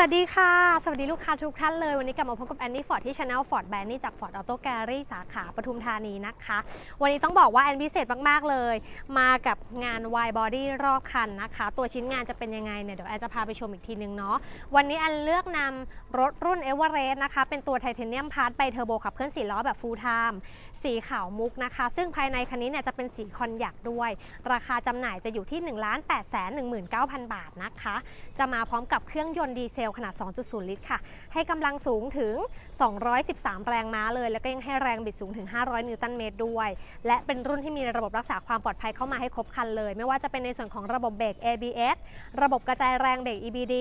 สวัสดีค่ะ สวัสดีลูกค้าทุกท่านเลย วันนี้กลับมาพบกับแอนนี่ฟอร์ดที่ช anel ฟอร์ดแบรนด์นี่จากฟอร์ดออโต้แกลลี่สาขาปทุมธานีนะคะ วันนี้ต้องบอกว่าแอนพิเศษมาก ๆ เลย มากับงาน Y Body รอบคันนะคะ ตัวชิ้นงานจะเป็นยังไงเนี่ย เดี๋ยวแอนจะพาไปชมอีกทีนึงเนาะ วันนี้แอนเลือกนำรถรุ่น e v e r e s t นะคะ เป็นตัวไทเทเนียมพาร์ทไบเทอร์โบขับเคลื่อน4ล้อแบบ full time สีขาวมุกนะคะ ซึ่งภายในคันนี้เนี่ยจะเป็นสีคอนยักด้วย ราคาจำหน่ายจะอยู่ที่ 1 8 1 9 0 0 0 บาทนะคะ จะมาพร้อมกับเครื่องยนต์ดีเซลขนาด 2.0 ลิตรค่ะ ให้กำลังสูงถึง 213 แรงม้าเลย แล้วก็ยังให้แรงบิดสูงถึง 500 นิวตันเมตรด้วย และเป็นรุ่นที่มีระบบรักษาความปลอดภัยเข้ามาให้ครบคันเลย ไม่ว่าจะเป็นในส่วนของระบบเบรก ABS ระบบกระจายแรงเบรก EBD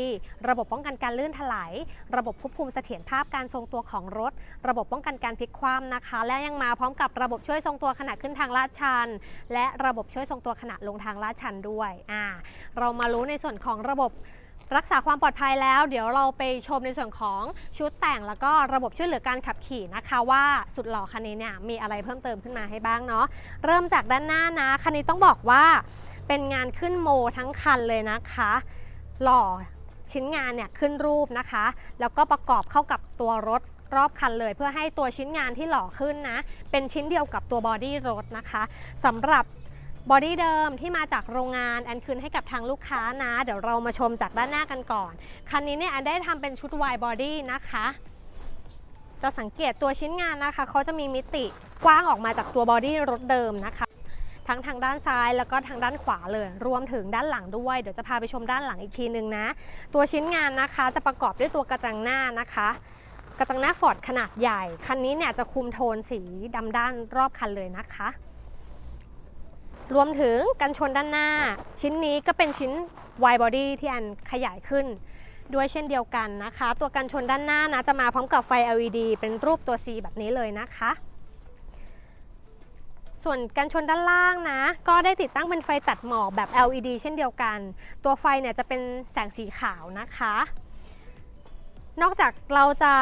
ระบบป้องกันการลื่นถลาย ระบบควบคุมเสถียรภาพการทรงตัวของรถ ระบบป้องกันการพลิกคว่ำนะคะ และยังมาพร้อมกับระบบช่วยทรงตัวขณะขึ้นทางลาดชัน และระบบช่วยทรงตัวขณะลงทางลาดชันด้วยอ่าเรามารู้ในส่วนของระบบรักษาความปลอดภัยแล้ว เดี๋ยวเราไปชมในส่วนของชุดแต่งแล้วก็ระบบช่วยเหลือการขับขี่นะคะ ว่าสุดหล่อคันนี้เนี่ยมีอะไรเพิ่มเติมขึ้นมาให้บ้างเนาะเริ่มจากด้านหน้านะคันนี้ต้องบอกว่าเป็นงานขึ้นโมทั้งคันเลยนะคะ หล่อชิ้นงานเนี่ยขึ้นรูปนะคะ แล้วก็ประกอบเข้ากับตัวรถ รอบคันเลย เพื่อให้ตัวชิ้นงานที่หล่อขึ้นนะ เป็นชิ้นเดียวกับตัวบอดี้รถนะคะสำหรับบอดี้เดิมที่มาจากโรงงานแอนคืนให้กับทางลูกค้านะ เดี๋ยวเรามาชมจากด้านหน้ากันก่อน คันนี้เนี่ยแอนได้ทำเป็นชุด wide body นะคะ จะสังเกตตัวชิ้นงานนะคะเขาจะมีมิติกว้างออกมาจากตัวบอดี้รถเดิมนะคะทั้งทางด้านซ้ายแล้วก็ทางด้านขวาเลย รวมถึงด้านหลังด้วย เดี๋ยวจะพาไปชมด้านหลังอีกทีนึงนะ ตัวชิ้นงานนะคะจะประกอบด้วยตัวกระจังหน้านะคะ กระจังหน้าฟอร์ดขนาดใหญ่ คันนี้เนี่ยจะคุมโทนสีดำด้านรอบคันเลยนะคะ รวมถึงกันชนด้านหน้า ชิ้นนี้ก็เป็นชิ้น wide body ที่อันขยายขึ้น ด้วยเช่นเดียวกันนะคะ ตัวกันชนด้านหน้านะจะมาพร้อมกับไฟ LED เป็นรูปตัว C แบบนี้เลยนะคะ ส่วนกันชนด้านล่างนะ ก็ได้ติดตั้งเป็นไฟตัดหมอกแบบ LED เช่นเดียวกัน ตัวไฟเนี่ยจะเป็นแสงสีขาวนะคะ นอกจากเราจะ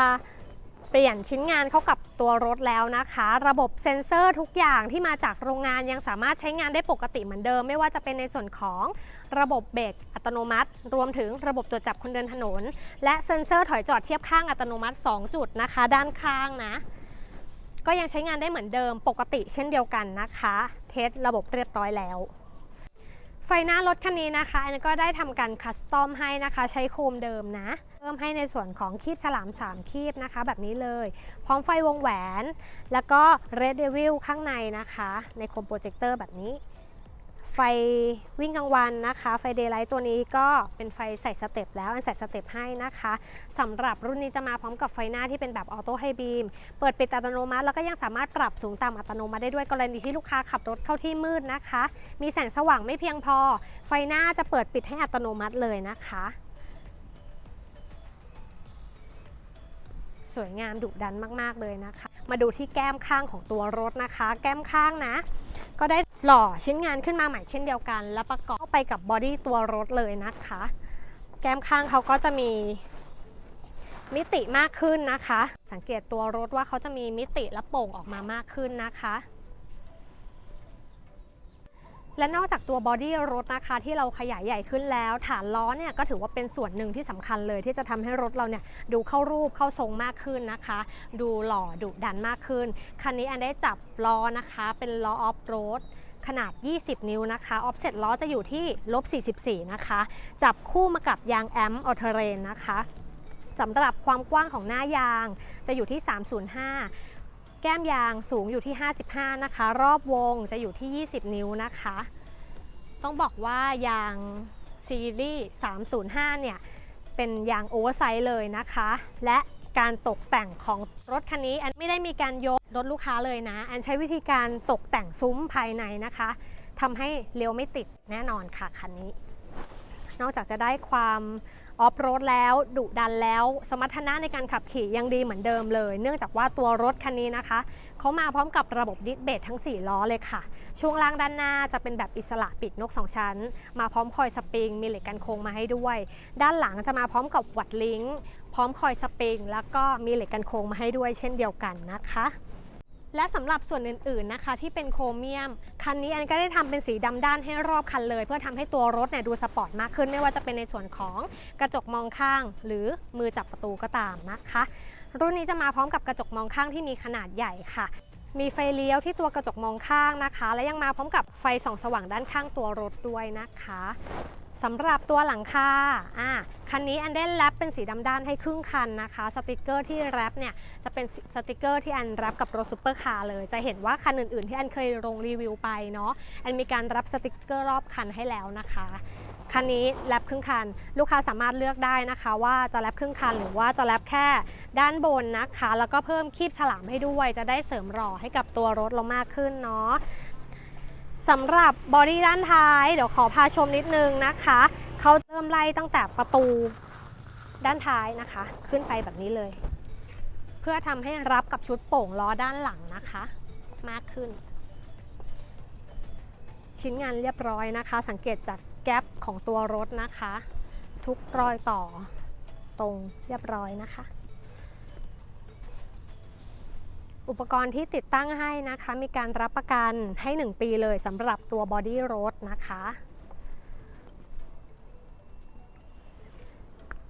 เปลี่ยนชิ้นงานเข้ากับตัวรถแล้วนะคะ ระบบเซ็นเซอร์ทุกอย่างที่มาจากโรงงานยังสามารถใช้งานได้ปกติเหมือนเดิม ไม่ว่าจะเป็นในส่วนของระบบเบรกอัตโนมัติ รวมถึงระบบตรวจจับคนเดินถนน และเซ็นเซอร์ถอยจอดเทียบข้างอัตโนมัติ 2 จุดนะคะ ด้านข้างนะ ก็ยังใช้งานได้เหมือนเดิมปกติเช่นเดียวกันนะคะ เทสระบบเรียบร้อยแล้ว ไฟหน้ารถคันนี้นะคะอันนี้ก็ได้ทำการคัสตอมให้นะคะ ใช้โคมเดิมนะเพิ่มให้ในส่วนของคีบฉลาม 3 คีบนะคะ แบบนี้เลย พร้อมไฟวงแหวน แล้วก็เรดเดวิลข้างในนะคะ ในโคมโปรเจคเตอร์แบบนี้ ไฟวิ่งกลางวันนะคะ ไฟเดย์ไลท์ตัวนี้ก็เป็นไฟใส่สเต็ปแล้วอันใส่สเต็ปให้นะคะสำหรับรุ่นนี้จะมาพร้อมกับไฟหน้าที่เป็นแบบออโต้ไฮบีมเปิดปิดอัตโนมัติ แล้วก็ยังสามารถปรับสูงต่ำอัตโนมัติได้ด้วยกรณีที่ลูกค้าขับรถเข้าที่มืดนะคะ มีแสงสว่างไม่เพียงพอ ไฟหน้าจะเปิดปิดให้อัตโนมัติเลยนะคะ สวยงามดุดันมาก ๆ เลยนะคะ มาดูที่แก้มข้างของตัวรถนะคะ แก้มข้างนะก็ได้ หล่อชิ้นงานขึ้นมาใหม่เช่นเดียวกัน และประกอบไปกับบอดี้ตัวรถเลยนะคะ แก้มข้างเขาก็จะมีมิติมากขึ้นนะคะ สังเกตตัวรถว่าเขาจะมีมิติและโป่งออกมามากขึ้นนะคะ และนอกจากตัวบอดี้รถนะคะ ที่เราขยายใหญ่ขึ้นแล้ว ฐานล้อเนี่ยก็ถือว่าเป็นส่วนหนึ่งที่สำคัญเลย ที่จะทำให้รถเราเนี่ยดูเข้ารูปเข้าทรงมากขึ้นนะคะ ดูหล่อดุดันมากขึ้น คันนี้อันได้จับล้อนะคะ เป็นล้อออฟโรด ขนาด 20 นิ้วนะคะออฟเซ็ตล้อจะอยู่ที่ลบ44 นะคะ จับคู่มากับยางแอมออเทเรนนะคะสำหรับความกว้างของหน้ายางจะอยู่ที่ 305 แก้มยางสูงอยู่ที่ 55 นะคะ รอบวงจะอยู่ที่ 20 นิ้วนะคะ ต้องบอกว่ายางซีรีส์305 เนี่ย เป็นยางโอเวอร์ไซส์เลยนะคะ และ การตกแต่งของรถคันนี้แอนไม่ได้มีการยกรถลูกค้าเลยนะแอนใช้วิธีการตกแต่งซุ้มภายในนะคะทำให้เลี้ยวไม่ติดแน่นอนค่ะคันนี้ นอกจากจะได้ความออฟโรดแล้วดุดันแล้ว สมรรถนะในการขับขี่ยังดีเหมือนเดิมเลย เนื่องจากว่าตัวรถคันนี้นะคะเขามาพร้อมกับระบบดิสเบรกทั้ง 4 ล้อเลยค่ะ ช่วงล่างด้านหน้าจะเป็นแบบอิสระปิดนก 2 ชั้น มาพร้อมคอยสปริง มีเหล็กกันโค้งมาให้ด้วย ด้านหลังจะมาพร้อมกับวัดลิงก์ พร้อมคอยสปริง แล้วก็มีเหล็กกันโค้งมาให้ด้วยเช่นเดียวกันนะคะ และสำหรับส่วนอื่นๆนะคะ ที่เป็นโครเมียม คันนี้อันก็ได้ทำเป็นสีดำด้านให้รอบคันเลย เพื่อทำให้ตัวรถเนี่ยดูสปอร์ตมากขึ้น ไม่ว่าจะเป็นในส่วนของกระจกมองข้าง หรือมือจับประตูก็ตามนะคะ รุ่นนี้จะมาพร้อมกับกระจกมองข้างที่มีขนาดใหญ่ค่ะมีไฟเลี้ยวที่ตัวกระจกมองข้างนะคะ และยังมาพร้อมกับไฟส่องสว่างด้านข้างตัวรถด้วยนะคะ สำหรับตัวหลังคาอะคันนี้อันได้แรปเป็นสีดำด้านให้ครึ่งคันนะคะ สติกเกอร์ที่แรปเนี่ยจะเป็นสติกเกอร์ที่อันแรปกับรถซูเปอร์คาร์เลย จะเห็นว่าคันอื่นๆ ที่อันเคยลงรีวิวไปเนาะ อันมีการรับสติกเกอร์รอบคันให้แล้วนะคะ คันนี้แรปครึ่งคัน ลูกค้าสามารถเลือกได้นะคะ ว่าจะแรปครึ่งคันหรือว่าจะแรปแค่ด้านบนนะคะ แล้วก็เพิ่มคีบฉลามให้ด้วย จะได้เสริมหล่อให้กับตัวรถเรามากขึ้นเนาะ สำหรับบอดี้ด้านท้าย เดี๋ยวขอพาชมนิดนึงนะคะเขาเริ่มไล่ตั้งแต่ประตูด้านท้ายนะคะ ขึ้นไปแบบนี้เลย เพื่อทำให้รับกับชุดโป่งล้อด้านหลังนะคะ มากขึ้น ชิ้นงานเรียบร้อยนะคะ สังเกตจากแก๊ปของตัวรถนะคะ ทุกรอยต่อตรงเรียบร้อยนะคะ อุปกรณ์ที่ติดตั้งให้นะคะ มีการรับประกันให้ 1 ปีเลยสำหรับตัวบอดี้รถนะคะ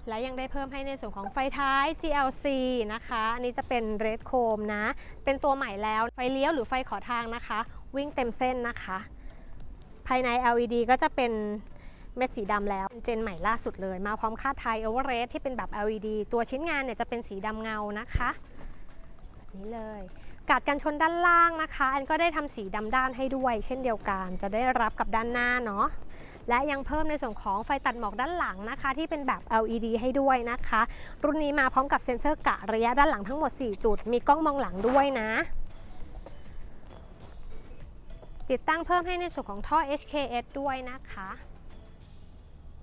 และยังได้เพิ่มให้ในส่วนของไฟท้าย GLC นะคะ อันนี้จะเป็น Red Chrome นะ เป็นตัวใหม่แล้ว ไฟเลี้ยวหรือไฟขอทางนะคะ วิ่งเต็มเส้นนะคะ ภายใน LED ก็จะเป็นเม็ดสีดำแล้วเจนใหม่ล่าสุดเลย มาพร้อมค่าไทย Overrate ที่เป็นแบบ LED ตัวชิ้นงานเนี่ยจะเป็นสีดำเงานะคะ นี้เลย กาดกันชนด้านล่างนะคะ อันก็ได้ทำสีดำด้านให้ด้วย เช่นเดียวกัน จะได้รับกับด้านหน้าเนาะและยังเพิ่มในส่วนของไฟตัดหมอกด้านหลังนะคะ ที่เป็นแบบ LED ให้ด้วยนะคะ รุ่นนี้มาพร้อมกับเซ็นเซอร์กะระยะด้านหลังทั้งหมด 4 จุด มีกล้องมองหลังด้วยนะ ติดตั้งเพิ่มให้ในส่วนของท่อ HKS ด้วยนะคะ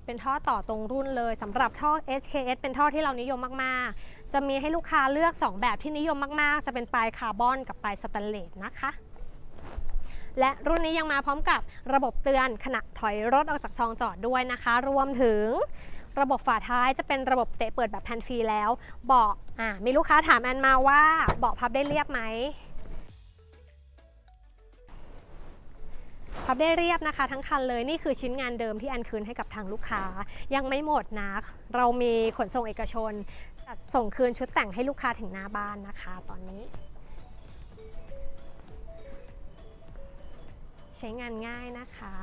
เป็นท่อต่อตรงรุ่นเลยสำหรับท่อ HKS เป็นท่อที่เรานิยมมาก ๆ จะมีให้ลูกค้าเลือก 2 แบบที่นิยมมากๆ จะเป็นปลายคาร์บอนกับปลายสแตนเลสนะคะ และรุ่นนี้ยังมาพร้อมกับระบบเตือนขณะถอยรถออกจากซองจอดด้วยนะคะ รวมถึงระบบฝาท้ายจะเป็นระบบเตะเปิดแบบแพนฟรีแล้ว เบาะอ่ามีลูกค้าถามแอนมาว่าเบาะพับได้เรียบไหมพับได้เรียบนะคะทั้งคันเลยนี่คือชิ้นงานเดิมที่แอนคืนให้กับทางลูกค้ายังไม่หมดนะ เรามีขนส่งเอกชน ส่งคืนชุดแต่งให้ลูกค้าถึงหน้าบ้านนะคะ ตอนนี้ ใช้งานง่ายนะคะ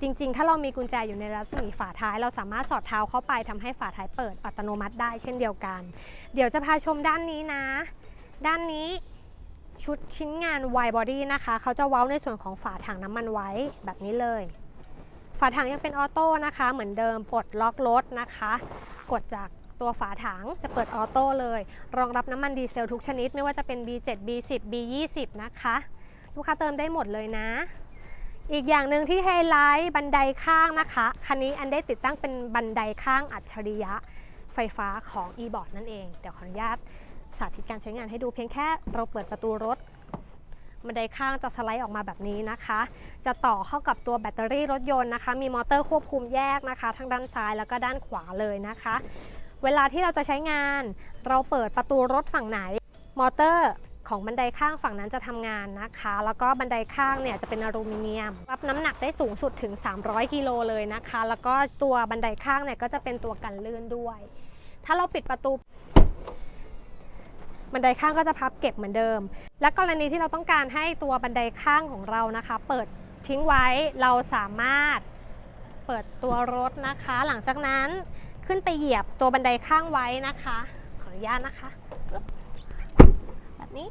จริงๆ ถ้าเรามีกุญแจอยู่ในรัศมีฝาท้าย เราสามารถสอดเท้าเข้าไปทำให้ฝาท้ายเปิดอัตโนมัติได้เช่นเดียวกัน เดี๋ยวจะพาชมด้านนี้นะ ด้านนี้ชุดชิ้นงาน wide body นะคะ เขาจะเว้าในส่วนของฝาถังน้ำมันไว้แบบนี้เลย ฝาถังยังเป็นออโต้นะคะ เหมือนเดิมปลดล็อกรถนะคะ กดจาก ตัวฝาถังจะเปิดออโต้เลย รองรับน้ำมันดีเซลทุกชนิด ไม่ว่าจะเป็น B7 B10 B20 นะคะ ลูกค้าเติมได้หมดเลยนะ อีกอย่างหนึ่งที่ไฮไลท์บันไดข้างนะคะ คันนี้อันได้ติดตั้งเป็นบันไดข้างอัจฉริยะไฟฟ้าของ e-board นั่นเอง เดี๋ยวขออนุญาตสาธิตการใช้งานให้ดูเพียงแค่เราเปิดประตูรถบันไดข้างจะสไลด์ออกมาแบบนี้นะคะ จะต่อเข้ากับตัวแบตเตอรี่รถยนต์นะคะ มีมอเตอร์ควบคุมแยกนะคะ ทั้งด้านซ้ายแล้วก็ด้านขวาเลยนะคะ เวลาที่เราจะใช้งาน เราเปิดประตูรถฝั่งไหน มอเตอร์ของบันไดข้างฝั่งนั้นจะทำงานนะคะ แล้วก็บันไดข้างเนี่ยจะเป็นอลูมิเนียม รับน้ำหนักได้สูงสุดถึง 300 กิโลเลยนะคะ แล้วก็ตัวบันไดข้างเนี่ยก็จะเป็นตัวกันลื่นด้วย ถ้าเราปิดประตู บันไดข้างก็จะพับเก็บเหมือนเดิม และกรณีที่เราต้องการให้ตัวบันไดข้างของเรานะคะ เปิดทิ้งไว้เราสามารถเปิดตัวรถนะคะ หลังจากนั้น ขึ้นไปเหยียบตัวบันไดข้างไว้นะคะ ขออนุญาตนะคะแบบนี้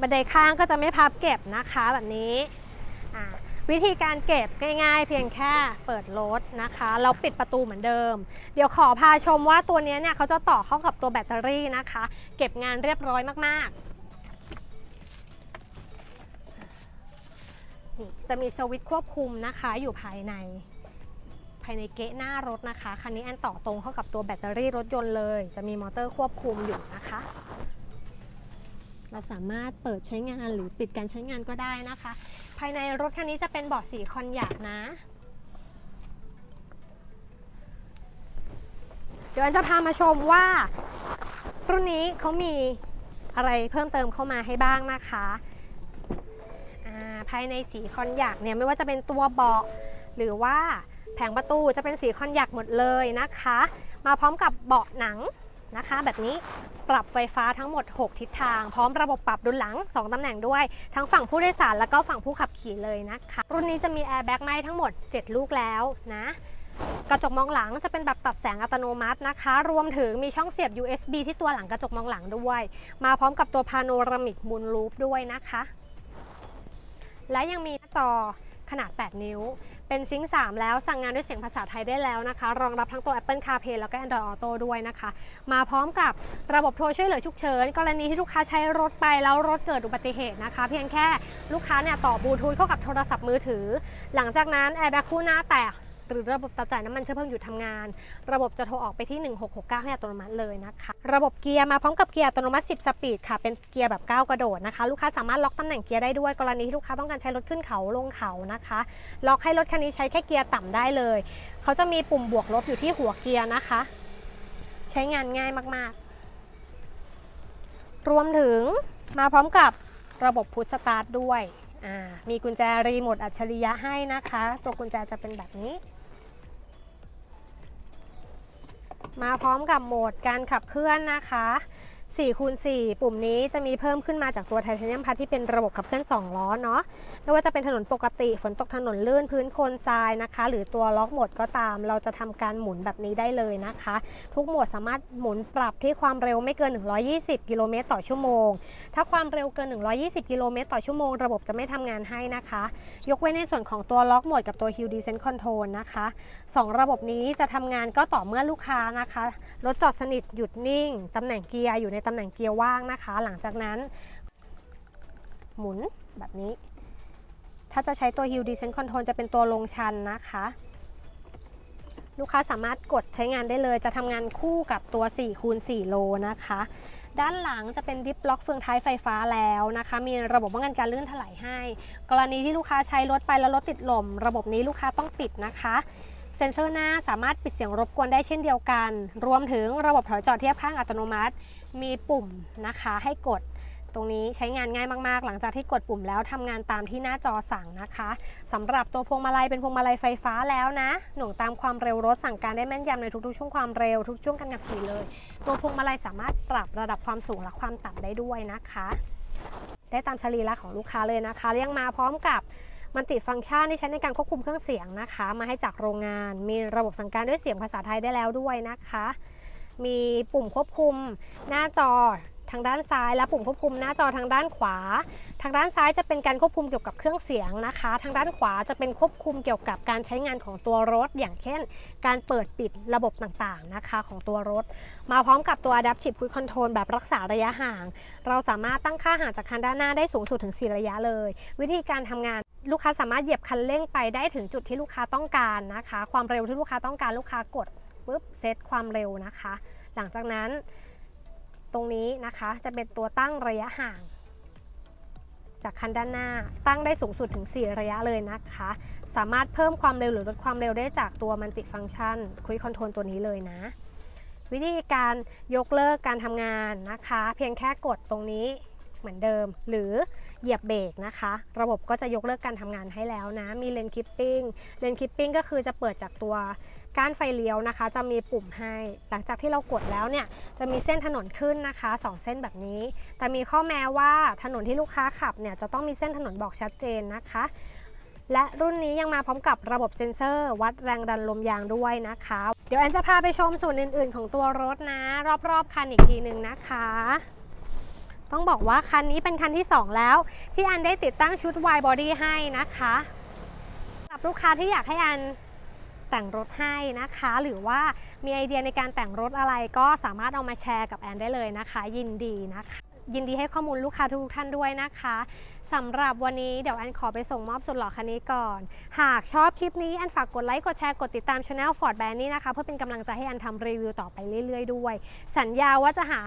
บันไดข้างก็จะไม่พับเก็บนะคะแบบนี้วิธีการเก็บง่ายๆ เพียงแค่เปิดรถนะคะเราปิดประตูเหมือนเดิม เดี๋ยวขอพาชมว่าตัวนี้เนี่ยเขาจะต่อเข้ากับตัวแบตเตอรี่นะคะ เก็บงานเรียบร้อยมากๆจะมีสวิตช์ควบคุมนะคะอยู่ภายใน ภายในเกะหน้ารถนะคะ คันนี้แอนต่อตรงเข้ากับตัวแบตเตอรี่รถยนต์เลย จะมีมอเตอร์ควบคุมอยู่นะคะ เราสามารถเปิดใช้งานหรือปิดการใช้งานก็ได้นะคะ ภายในรถคันนี้จะเป็นเบาะสีคอนหยาบนะ เดี๋ยวอันจะพามาชมว่ารุ่นนี้เขามีอะไรเพิ่มเติมเข้ามาให้บ้างนะคะภายในสีคอนยักเนี่ยไม่ว่าจะเป็นตัวเบาะหรือว่า แผงประตูจะเป็นสีคอนยักหมดเลยนะคะ มาพร้อมกับเบาะหนังนะคะ แบบนี้ปรับไฟฟ้าทั้งหมด 6 ทิศทาง พร้อมระบบปรับดุลหลัง 2 ตำแหน่งด้วย ทั้งฝั่งผู้โดยสารแล้วก็ฝั่งผู้ขับขี่เลยนะคะ รุ่นนี้จะมีแอร์แบ็กไม้ทั้งหมด 7 ลูกแล้วนะกระจกมองหลังจะเป็นแบบตัดแสงอัตโนมัตินะคะ รวมถึงมีช่องเสียบ USB ที่ตัวหลังกระจกมองหลังด้วย มาพร้อมกับตัวพาโนรามิกมูนลูปด้วยนะคะ และยังมีหน้าจอขนาด 8 นิ้ว เป็นซิงค์3แล้วสั่งงานด้วยเสียงภาษาไทยได้แล้วนะคะ รองรับทั้งตัว Apple CarPlay แล้วก็ Android Auto ด้วยนะคะ มาพร้อมกับระบบโทรช่วยเหลือฉุกเฉิน กรณีที่ลูกค้าใช้รถไปแล้วรถเกิดอุบัติเหตุนะคะ เพียงแค่ลูกค้าเนี่ยต่อบลูทูธเข้ากับโทรศัพท์มือถือ หลังจากนั้นแอร์แบ็คคู่หน้าแตก หรือระบบตัดจ่ายน้ำมันเชื้อเพลิงหยุดทำงาน ระบบจะโทรออกไปที่ 1669 ให้อัตโนมัติเลยนะคะ ระบบเกียร์มาพร้อมกับเกียร์อัตโนมัติ 10 สปีดค่ะ เป็นเกียร์แบบก้าวกระโดดนะคะ ลูกค้าสามารถล็อกตำแหน่งเกียร์ได้ด้วย กรณีที่ลูกค้าต้องการใช้รถขึ้นเขาลงเขานะคะ ล็อกให้รถคันนี้ใช้แค่เกียร์ต่ำได้เลย เขาจะมีปุ่มบวกลบอยู่ที่หัวเกียร์นะคะ ใช้งานง่ายมากๆ รวมถึงมาพร้อมกับระบบพุทสตาร์ทด้วย มีกุญแจรีโมทอัจฉริยะให้นะคะ ตัวกุญแจจะเป็นแบบนี้ มาพร้อมกับโหมดการขับเคลื่อนนะคะ 4คูณ4ปุ่มนี้จะมีเพิ่มขึ้นมาจากตัวไทเทเนียมพัทที่เป็นระบบขับเคลื่อน 2 ล้อเนาะไม่ว่าจะเป็นถนนปกติฝนตกถนนลื่นพื้นโคลนทรายนะคะ หรือตัวล็อกโหมดก็ตาม เราจะทำการหมุนแบบนี้ได้เลยนะคะ ทุกโหมดสามารถหมุนปรับที่ความเร็วไม่เกิน 120 กิโลเมตรต่อชั่วโมง ถ้าความเร็วเกิน 120 กิโลเมตรต่อชั่วโมง ระบบจะไม่ทำงานให้นะคะ ยกเว้นในส่วนของตัวล็อกโหมดกับตัว Hill Descent Control นะคะสองระบบนี้จะทำงานก็ต่อเมื่อลูกค้านะคะรถจอดสนิทหยุดนิ่งตำแหน่งเกียร์อยู่ในตำแหน่งเกียร์ว่างนะคะ หลังจากนั้น หมุนแบบนี้ ถ้าจะใช้ตัว Hill Descent Control จะเป็นตัวลงชันนะคะ ลูกค้าสามารถกดใช้งานได้เลย จะทำงานคู่กับตัว4คูณ4โลนะคะ ด้านหลังจะเป็นดิฟล็อกเฟืองท้ายไฟฟ้าแล้วนะคะ มีระบบป้องกันการลื่นถลายให้ กรณีที่ลูกค้าใช้รถไปแล้วรถติดลม ระบบนี้ลูกค้าต้องปิดนะคะ เซ็นเซอร์หน้าสามารถปิดเสียงรบกวนได้เช่นเดียวกัน รวมถึงระบบถอยจอดเทียบข้างอัตโนมัติ มีปุ่มนะคะให้กด ตรงนี้ใช้งานง่ายมากๆ หลังจากที่กดปุ่มแล้วทำงานตามที่หน้าจอสั่งนะคะสำหรับตัวพวงมาลัยเป็นพวงมาลัยไฟฟ้าแล้วนะ หน่วงตามความเร็วรถสั่งการได้แม่นยำในทุกๆ ช่วงความเร็วทุกช่วงการขับขี่เลย ตัวพวงมาลัยสามารถปรับระดับความสูงและความต่ำได้ด้วยนะคะ ได้ตามสรีระของลูกค้าเลยนะคะเรียงมาพร้อมกับ มันติฟังก์ชันที่ใช้ในการควบคุมเครื่องเสียงนะคะ มาให้จากโรงงาน มีระบบสั่งการด้วยเสียงภาษาไทยได้แล้วด้วยนะคะ มีปุ่มควบคุมหน้าจอทางด้านซ้ายและปุ่มควบคุมหน้าจอทางด้านขวา ทางด้านซ้ายจะเป็นการควบคุมเกี่ยวกับเครื่องเสียงนะคะ ทางด้านขวาจะเป็นควบคุมเกี่ยวกับการใช้งานของตัวรถ อย่างเช่น การเปิดปิดระบบต่างๆนะคะของตัวรถ มาพร้อมกับตัว Adaptive Cruise Control แบบรักษาระยะห่าง เราสามารถตั้งค่าห่างจากคันด้านหน้าได้สูงสุดถึง 4 ระยะเลย วิธีการทำงาน ลูกค้าสามารถเหยียบคันเร่งไปได้ถึงจุดที่ลูกค้าต้องการนะคะ ความเร็วที่ลูกค้าต้องการลูกค้ากดปุ๊บเซตความเร็วนะคะ หลังจากนั้น ตรงนี้นะคะจะเป็นตัวตั้งระยะห่าง จากคันด้านหน้าตั้งได้สูงสุดถึง 4 ระยะเลยนะคะ สามารถเพิ่มความเร็วหรือลดความเร็วได้จากตัวมันติฟังก์ชันคุยคอนโทรลตัวนี้เลยนะวิธีการยกเลิกการทำงานนะคะ เพียงแค่กดตรงนี้ เหมือนเดิม หรือเหยียบเบรกนะคะ ระบบก็จะยกเลิกการทำงานให้แล้วนะ มีเลนคิปปิ้งเลนคิปปิ้งก็คือจะเปิดจากตัวก้านไฟเลี้ยวนะคะ จะมีปุ่มให้ หลังจากที่เรากดแล้วเนี่ย จะมีเส้นถนนขึ้นนะคะ 2 เส้นแบบนี้ แต่มีข้อแม้ว่าถนนที่ลูกค้าขับเนี่ยจะต้องมีเส้นถนนบอกชัดเจนนะคะและรุ่นนี้ยังมาพร้อมกับระบบเซ็นเซอร์ วัดแรงดันลมยางด้วยนะคะ เดี๋ยวแอนจะพาไปชมส่วนอื่น ๆ ของตัวรถนะ รอบ ๆ คันอีกทีหนึ่งนะคะ ต้องบอกว่าคันนี้เป็นคันที่ 2 แล้ว ที่อันได้ติดตั้งชุด wide body ให้นะคะสำหรับลูกค้าที่อยากให้อันแต่งรถให้นะคะ หรือว่ามีไอเดียในการแต่งรถอะไรก็สามารถเอามาแชร์กับแอนได้เลยนะคะ ยินดีนะคะยินดีให้ข้อมูลลูกค้าทุกท่านด้วยนะคะสำหรับวันนี้เดี๋ยวแอนขอไปส่งมอบสุดหล่อคันนี้ก่อน หากชอบคลิปนี้แอนฝากกดไลค์กดแชร์กดติดตามช anel Ford b a n นี่นะคะ เพื่อเป็นกำลังใจให้แอนทำรีวิวต่อไปเรื่อยๆด้วย สัญญาว่าจะหา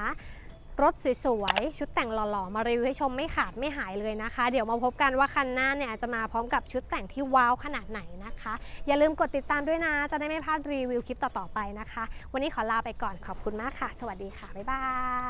รถสวยๆ ชุดแต่งหล่อๆ มารีวิวให้ชมไม่ขาดไม่หายเลยนะคะ เดี๋ยวมาพบกันว่าคันหน้าเนี่ยจะมาพร้อมกับชุดแต่งที่ว้าวขนาดไหนนะคะ อย่าลืมกดติดตามด้วยนะ จะได้ไม่พลาดรีวิวคลิปต่อๆไปนะคะ วันนี้ขอลาไปก่อนขอบคุณมากค่ะ สวัสดีค่ะ บ๊ายบาย